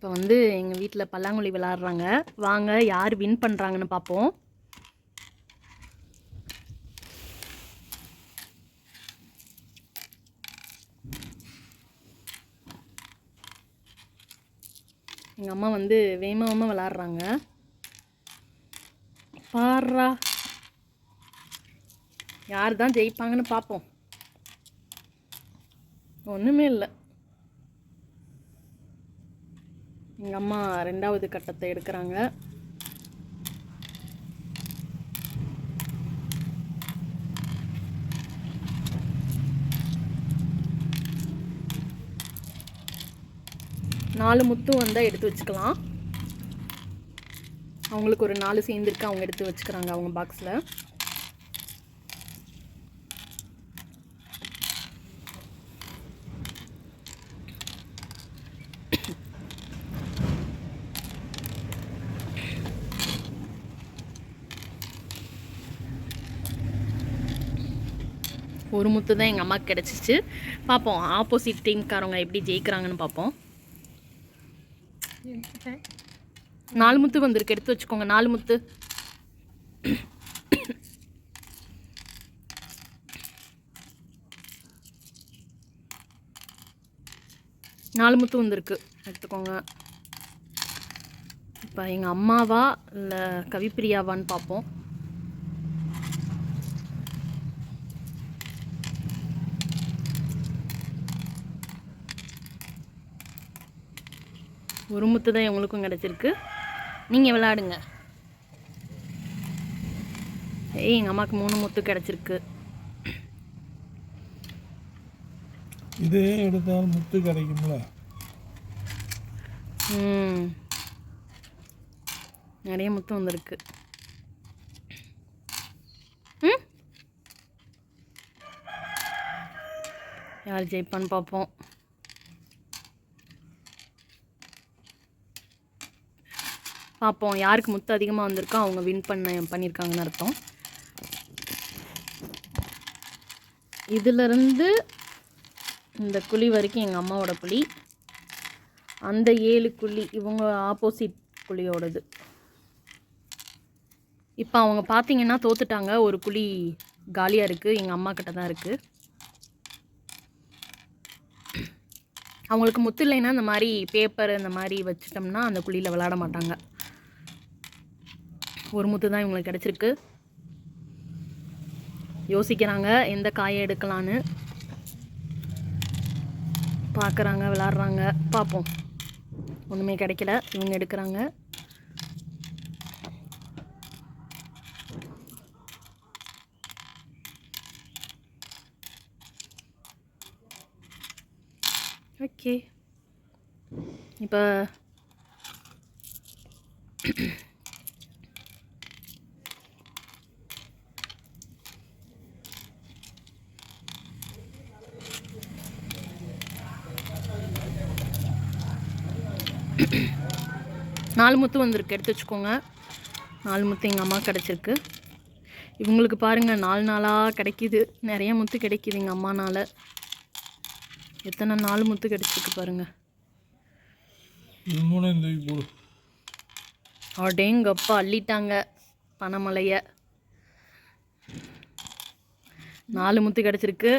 இப்போ வந்து எங்கள் வீட்டில் பல்லாங்குழி விளாட்றாங்க. வாங்க யார் வின் பண்ணுறாங்கன்னு பார்ப்போம் எங்கள் அம்மா வந்து வேகமாக விளாட்றாங்க. பாடுறா. யார் தான் ஜெயிப்பாங்கன்னு பார்ப்போம் ஒன்றுமே இல்லை. எங்கள் அம்மா ரெண்டாவது கட்டத்தை எடுக்கிறாங்க. நாலு முத்து வந்தால் எடுத்து வச்சுக்கலாம். அவங்களுக்கு ஒரு நாலு சேர்ந்துருக்கு அவங்க எடுத்து வச்சுக்கிறாங்க அவங்க பாக்ஸில் ஒரு முத்து தான் எங்கள் அம்மாவுக்கு கிடச்சிச்சு. பார்ப்போம் ஆப்போசிட் டீம்காரவங்க எப்படி ஜெயிக்கிறாங்கன்னு பார்ப்போம் நாலு முத்து வந்திருக்கு எடுத்து வச்சுக்கோங்க நாலு முத்து. நாலு முத்து வந்திருக்கு எடுத்துக்கோங்க. இப்போ எங்கள் அம்மாவா இல்லை கவிப்பிரியாவான்னு பார்ப்போம் ஒரு முத்து தான் உங்களுக்கும் கிடச்சிருக்கு. நீங்கள் விளையாடுங்க. ஏய் எங்கள் அம்மாவுக்கு மூணு முத்து கிடச்சிருக்கு. இதே எடுத்தால் முத்து கிடைக்கும்ல? ம். நிறைய முத்து வந்திருக்கு. ம்? யார் ஜெயிப்பான்னு பார்ப்போம். பார்ப்போம் யாருக்கு முத்து அதிகமாக வந்திருக்கோ அவங்க வின் பண்ண பண்ணியிருக்காங்கன்னு அர்த்தம். இதிலிருந்து இந்த குழி வரைக்கும் எங்கள் அம்மாவோட குழி. அந்த ஏழு குழி இவங்க ஆப்போசிட் குழியோடது. இப்போ அவங்க பார்த்தீங்கன்னா தோத்துட்டாங்க. ஒரு குழி காலியாக இருக்குது எங்கள் அம்மா கிட்ட தான் இருக்குது அவங்களுக்கு முத்து இல்லைன்னா இந்த மாதிரி பேப்பர் இந்த மாதிரி வச்சிட்டோம்னா அந்த குழியில் விளாட மாட்டாங்க. ஒரு முத்து தான் இவங்களுக்கு கிடச்சிருக்கு. யோசிக்கிறாங்க எந்த காயை எடுக்கலான்னு. பார்க்குறாங்க விளாட்றாங்க. பார்ப்போம். ஒன்றுமே கிடைக்கல. இவங்க எடுக்கிறாங்க. ஓகே. இப்போ நாலு முத்து வந்திருக்கு எடுத்து வச்சுக்கோங்க. நாலு முத்து எங்கள் அம்மா கிடச்சிருக்கு. இவங்களுக்கு பாருங்கள் நாலு நாளாக கிடைக்கிது. நிறைய முத்து கிடைக்கிது எங்கள் அம்மானால். எத்தனை நாலு முத்து கிடச்சிருக்கு பாருங்கள் அடேங்கப்பா அள்ளிட்டாங்க பனமலையை. நாலு முத்து கிடச்சிருக்கு.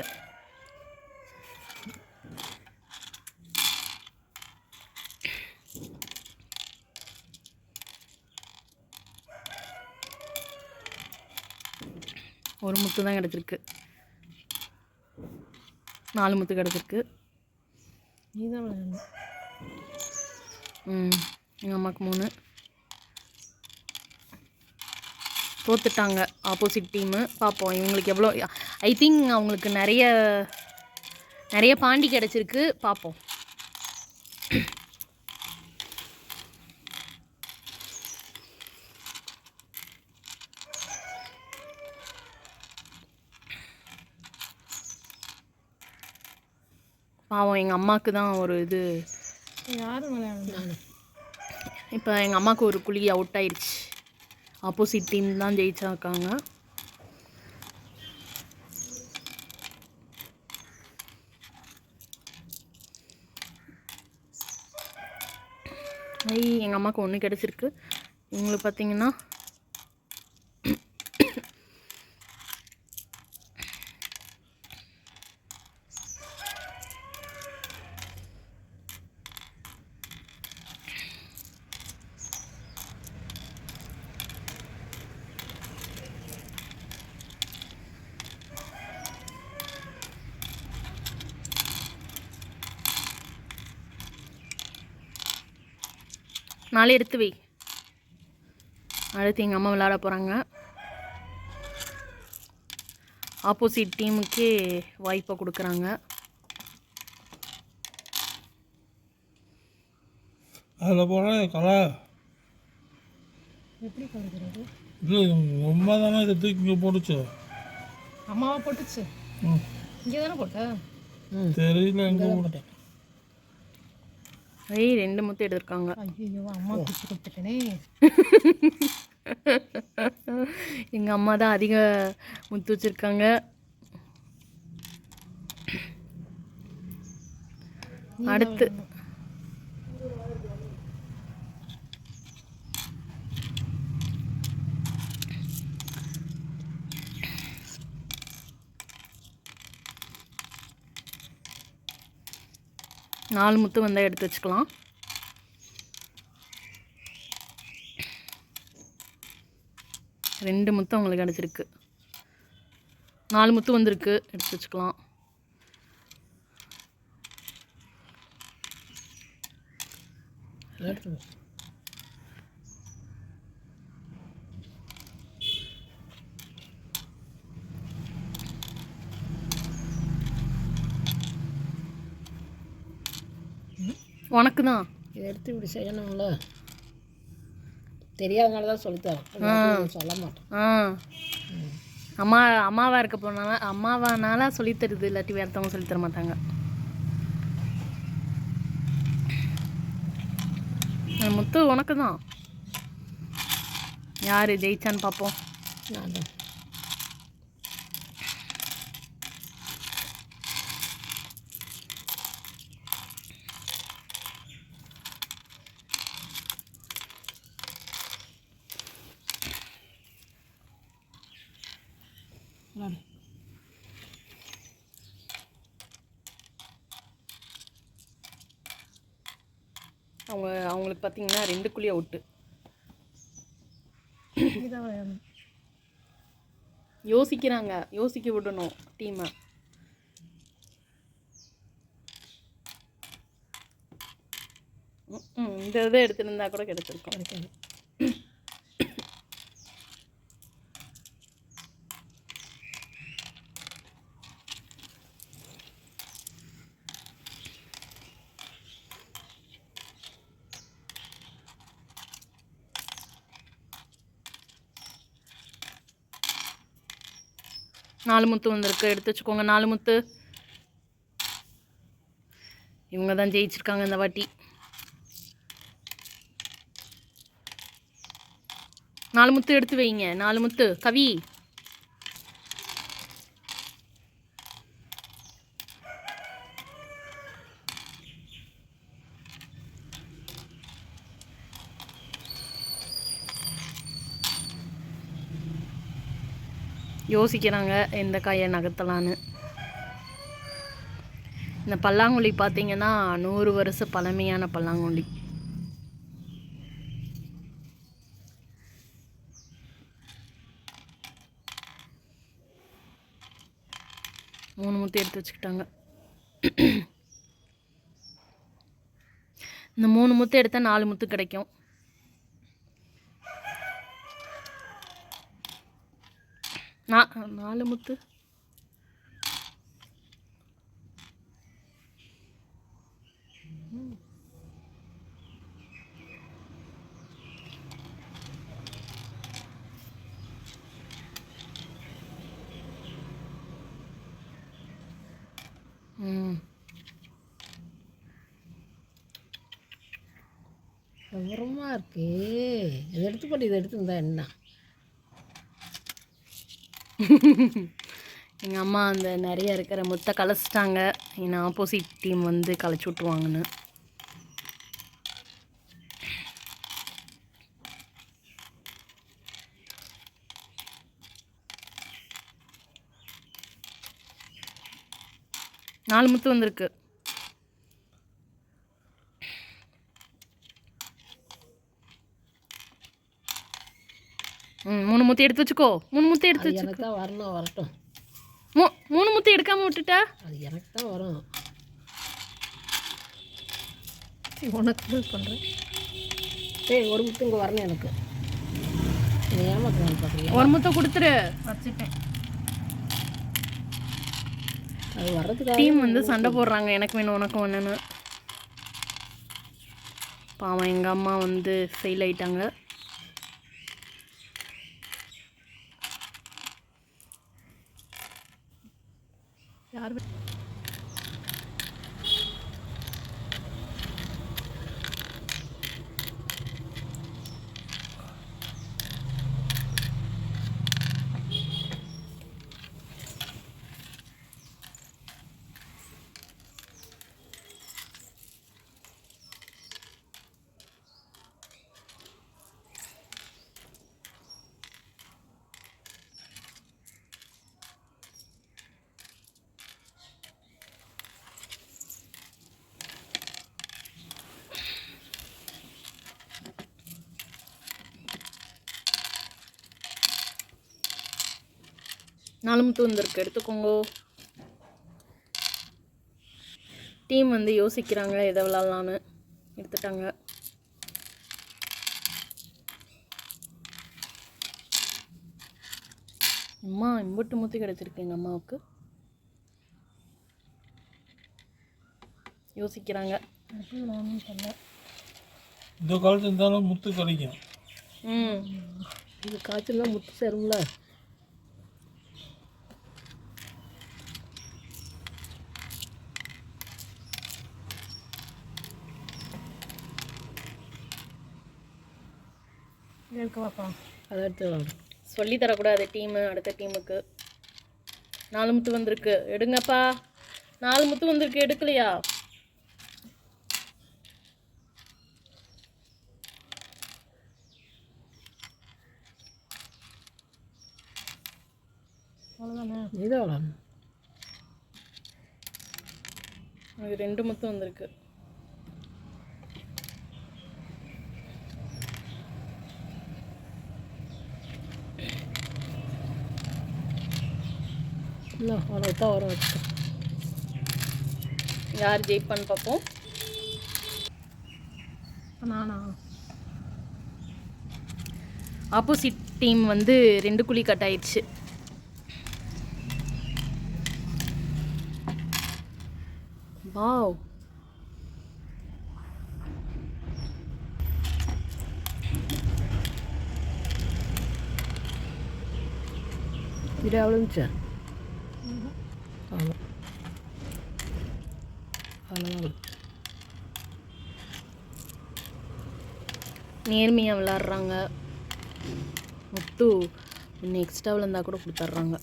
ஒரு முத்து தான் கிடச்சிருக்கு. நாலு முத்து கிடச்சிருக்கு. விளையாடணும் ம் எங்கள் அம்மாவுக்கு மூணு. தோத்துட்டாங்க. ஆப்போசிட் டீமு பார்ப்போம் இவங்களுக்கு எவ்வளோ ஐ திங்க் அவங்களுக்கு நிறைய நிறைய பாண்டி கிடச்சிருக்கு. பார்ப்போம் பாவம் எங்கள் அம்மாவுக்கு தான் ஒரு இது. இப்போ எங்கள் அம்மாவுக்கு ஒரு குழி அவுட் ஆயிடுச்சு ஆப்போசிட் டீம் தான் ஜெயிச்சாக்காங்க. ஐ எங்கள் அம்மாவுக்கு ஒன்று கிடச்சிருக்கு. இவங்களுக்கு பார்த்தீங்கன்னா நாளே எடுத்து வை. அடுத்து எங்கள் அம்மா விளையாட போகிறாங்க ஆப்போசிட் டீமுக்கே வாய்ப்பை கொடுக்குறாங்க. அதில் போகிற கலா. எப்படி கொடுக்குறது இல்லை ரொம்ப தானே இதை தூக்கி இங்கே போட்டுச்சு? அம்மாவா போட்டுச்சு? ம். இங்கே தானே போட்ட? தெரியல எங்கே போட்டேன். ஐய் ரெண்டு முத்து எடுத்திருக்காங்க. ஐயோ அம்மா பிடிச்சி கொடுத்துட்டேனே. எங்கள் அம்மா தான் அதிக முத்து வச்சுருக்காங்க. அடுத்து. நாலு முத்து வந்தால் எடுத்து வச்சுக்கலாம். ரெண்டு முத்து அவங்களுக்கு கிடச்சிருக்கு நாலு முத்து வந்திருக்கு எடுத்து வச்சுக்கலாம். உனக்கு தான் இதை எடுத்து இப்படி செய்யணும்ல. தெரியாதனால தான் சொல்லித்தரேன். சொல்ல மாட்டேன். ஆ. அம்மா அம்மாவா இருக்க போனால அம்மாவானால சொல்லித் தருது இல்லாட்டி வேறத்தவங்க சொல்லித் தர மாட்டாங்க. முத்து உனக்கு தான் யார் ஜெயிச்சான்னு பார்ப்போம் நான் தான் விளாடு. அவங்க அவங்களுக்கு பார்த்தீங்கன்னா ரெண்டு குழி அவுட்டு யோசிக்கிறாங்க. யோசிக்க விடணும் டீமை இந்த இதை எடுத்துருந்தா கூட கிடைச்சிருக்கும். நாலு முத்து வந்திருக்கு. எடுத்து வச்சுக்கோங்க நாலு முத்து. இவங்க தான் ஜெயிச்சிருக்காங்க இந்த வாட்டி. நாலு முத்து எடுத்து வைங்க நாலு முத்து. கவி யோசிக்கிறாங்க எந்த காயை நகர்த்தலான்னு இந்த பல்லாங்குழி பார்த்தீங்கன்னா நூறு வருஷ பழமையான பல்லாங்குழி. மூணு முத்து எடுத்து வச்சுக்கிட்டாங்க. இந்த மூணு முத்து எடுத்தால் நாலு முத்து கிடைக்கும். நான் நாலு முத்து. ம். விவரமா இருக்கு. இதை எடுத்து போட்டு இதை எடுத்துருந்தா என்ன? எங்கள் அம்மா அந்த நிறைய இருக்கிற முத்தை கலைச்சிட்டாங்க. என்னை ஆப்போசிட் டீம் வந்து கலைச்சி விட்ருவாங்கன்னு நாலு முத்து வந்திருக்கு. ம் மூணு முத்து எடுத்து வச்சுக்கோ. மூணு முத்து எடுத்து அது வச்சு எனக்கு தான் வரணும் வரட்டும். மூ மூணு முத்து எடுக்காம விட்டுட்டா? அது எனக்கு தான் வரும் உனக்கு பண்ணுறேன் ஏய் ஒரு முத்து இங்கே வரணும் எனக்கு. நீ ஒரு முத்தை கொடுத்துரு. வச்சுட்டேன். அது வர்றதுக்காக டீம் வந்து சண்டை போடுறாங்க. எனக்கு வேணும் உனக்கு ஒன்றுன்னு பாவம் எங்கள் அம்மா வந்து ஃபெயில் ஆயிட்டாங்க. நாலு முத்து வந்திருக்கு. எடுத்துக்கோங்க. டீம் வந்து யோசிக்கிறாங்க எதை விளாட்லான்னு. எடுத்துட்டாங்க. அம்மா இம்புட்டு முத்து கிடச்சிருக்கு எங்கள் அம்மாவுக்கு. யோசிக்கிறாங்க. இந்த காலத்து இருந்தாலும் முத்து கிடைக்கும். ம். இது காய்ச்சல் தான் முத்து சேரும்ல. எடுக்க வாப்பா அதை எடுத்து விளாடு சொல்லி தரக்கூடாது டீமு அடுத்த டீமுக்கு. நாலு முத்து வந்திருக்கு. எடுங்கப்பா. நாலு முத்து வந்திருக்கு. எடுக்கலையா? அவ்வளோதானே எனக்கு ரெண்டு முத்து வந்திருக்கு. இல்லை அவ்வளோ தான் வரும் வச்சுக்கோ யார் ஜெயிப்பான்னு பார்ப்போம். நானா? ஆப்போசிட் டீம் வந்து ரெண்டு குழி கட் ஆயிடுச்சு. வாவ் இது எவ்வளோ இருந்துச்சா அவ்வளோ அவ்வளோதான் நேர்மையாக விளாட்றாங்க. முத்து இன்னும் எக்ஸ்ட்ரா விழுந்தா கூட கொடுத்துட்றாங்க.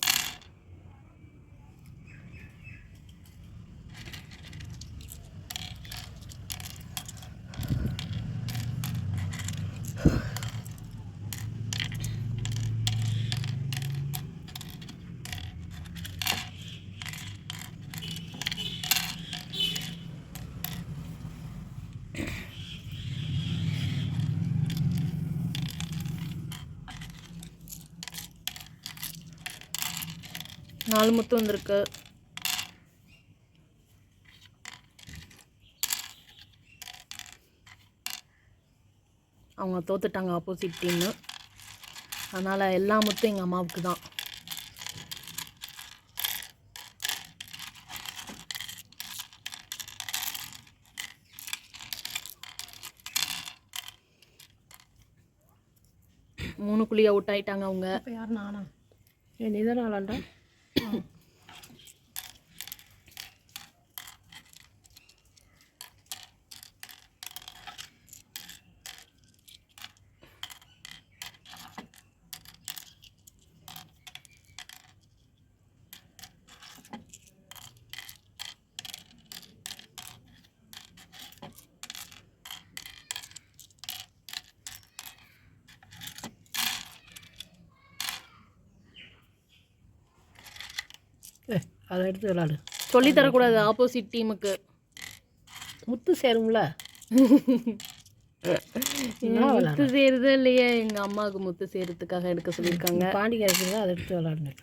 நாலு முத்து வந்திருக்கு. அவங்க தோத்துட்டாங்க ஆப்போசிட் டீம்னு அதனால் எல்லா முத்தும் எங்கள் அம்மாவுக்கு தான். மூணு குழி அவுட் ஆகிட்டாங்க அவங்க. யார் நானா? என் நீ Yeah. அதை எடுத்து விளாடு. சொல்லி தரக்கூடாது ஆப்போசிட் டீமுக்கு முத்து சேரும்ல? முத்து சேருதோ இல்லையே? எங்கள் அம்மாவுக்கு முத்து சேருறதுக்காக எடுக்க சொல்லியிருக்காங்க. பாண்டி கிடைக்கிறதா அதை எடுத்து விளாடுனேன்.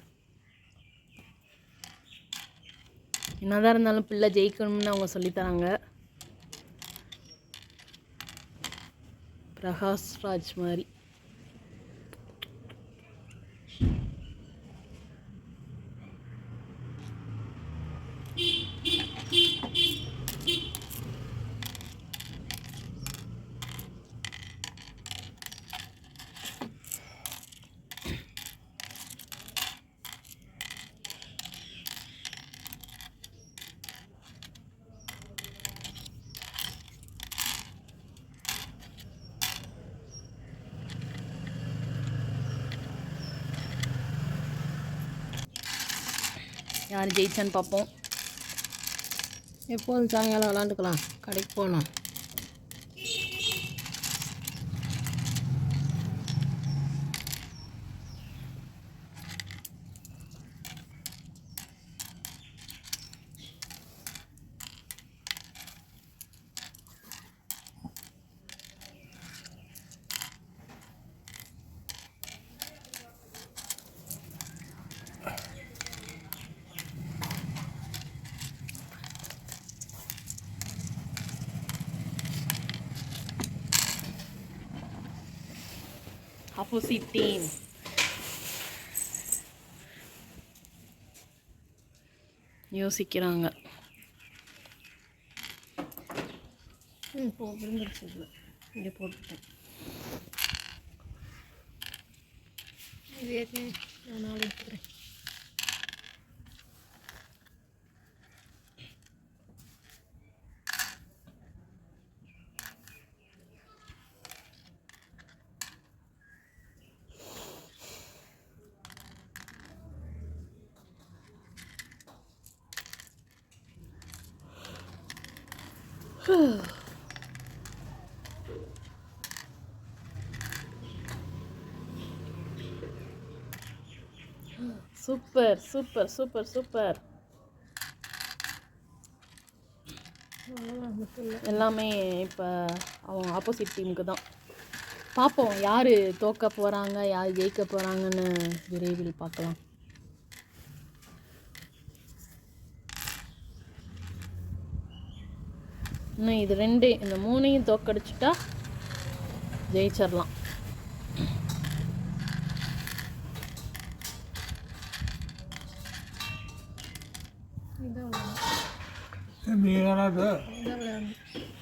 என்னதான் இருந்தாலும் பிள்ளை ஜெயிக்கணும்னு அவங்க சொல்லித் தராங்க பிரகாஷ் ராஜ் மாதிரி. யார் ஜெயிச்சான்னு பார்ப்போம். எப்போதும் சாயங்காலம் விளாண்டுக்கலாம். கடைக்கு போகணும். ஆப்போசிட் யோசிக்கிறாங்க இப்போ விழுந்துருச்சு இங்கே போட்டுட்டேன் இது ஏற்கனவே நான் நாலு எடுத்துக்கிறேன் சூப்பர் சூப்பர் சூப்பர் சூப்பர். எல்லாமே இப்போ அவங்க ஆப்போசிட் டீமுக்கு தான். பார்ப்போம் யார் தோக்க போகிறாங்க யார் ஜெயிக்க போகிறாங்கன்னு விரைவில் பார்க்கலாம் இன்னும் இது ரெண்டு இந்த மூணையும் தோக்கடிச்சிட்டா ஜெயிச்சிடலாம் விளையாடணும் நீ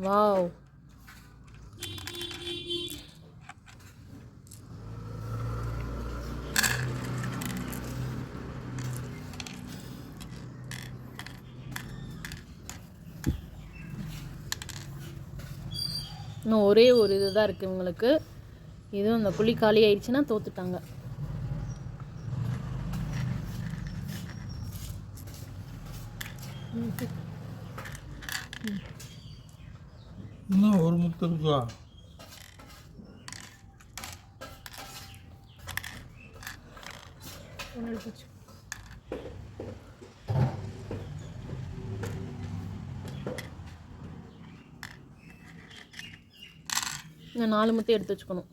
வாவ். இன்னும் ஒரே ஒரு இதுதான் இருக்குது இவங்களுக்கு. இதுவும் இந்த குழி காலி ஆயிடுச்சுன்னா தோத்துட்டாங்க. எடுத்து இந்த நாலு முத்தையும் எடுத்து வச்சுக்கணும்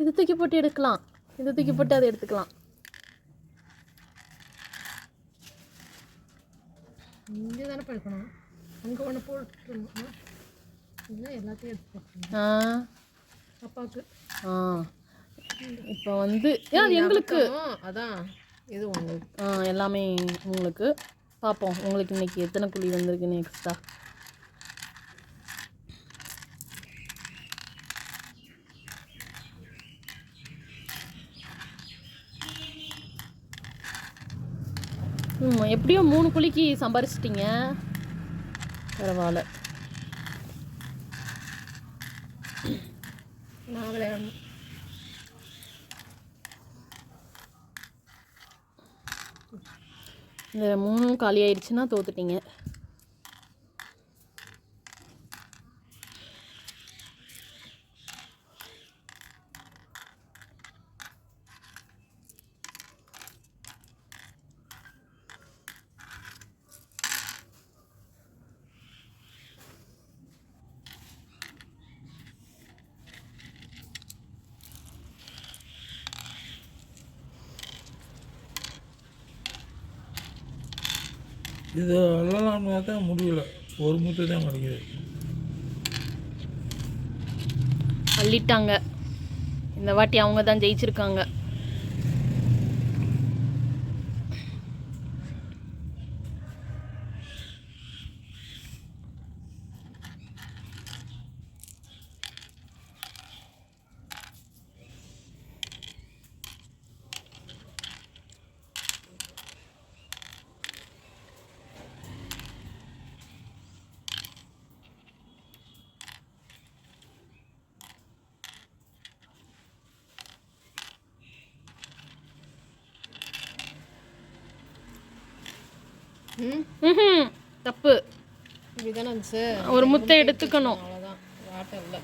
இது தூக்கி போட்டு எடுக்கலாம் இது தூக்கி போட்டு அதை எடுத்துக்கலாம் இங்கே தானே படுக்கணும் அங்கே ஒன்று போட்டுருணும் இல்லை எல்லாத்தையும் எடுத்து போட்டுருணும் ஆ. அப்பாவுக்கு. ஆ. இப்போ வந்து எங்களுக்கு? அதான் இது ஆ, எல்லாமே உங்களுக்கு. பார்ப்போம் உங்களுக்கு இன்னைக்கு எத்தனை குழி வந்திருக்குன்னு எக்ஸ்ட்ரா ம் எப்படியோ மூணு குழிக்கு சம்பாரிச்சிட்டிங்க. பரவாயில்ல. விளையாடணும். இந்த மூணும் காலி ஆயிடுச்சுன்னா தோத்துட்டீங்க இது அள்ளலாம்னு பார்த்தா முடியல. ஒரு முத்து தான் கிடைக்குது அள்ளிட்டாங்க. இந்த வாட்டி அவங்க தான் ஜெயிச்சிருக்காங்க ம் ம்ஹும். தப்பு இப்படி தானே இருந்துச்சு ஒரு முத்தை எடுத்துக்கணும். அவ்வளோதான் வாட்டம் இல்லை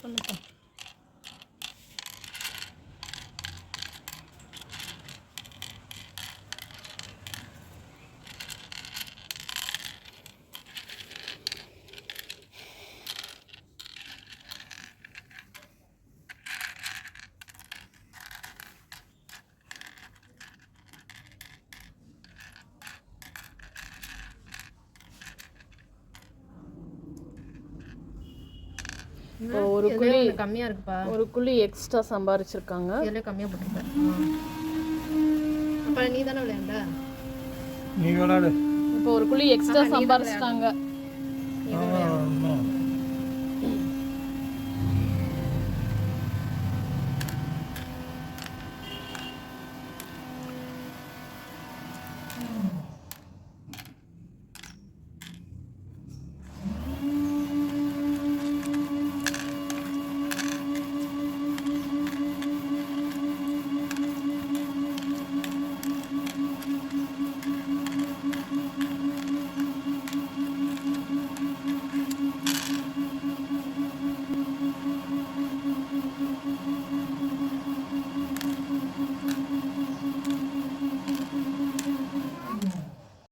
சொல்லுப்பா இப்போ ஒரு இதுலயே குழி ஒண்ணு கம்மியா இருக்குப்பா. ஒரு குழி எக்ஸ்ட்ரா சம்பாரிச்சிருக்காங்க. இதுல கம்மியா போட்டிருப்பேன் அப்ப நீ தானே விளையாண்ட? நீ விளாடு இப்போ ஒரு குழி எக்ஸ்ட்ரா சம்பாரிச்சிட்டாங்க.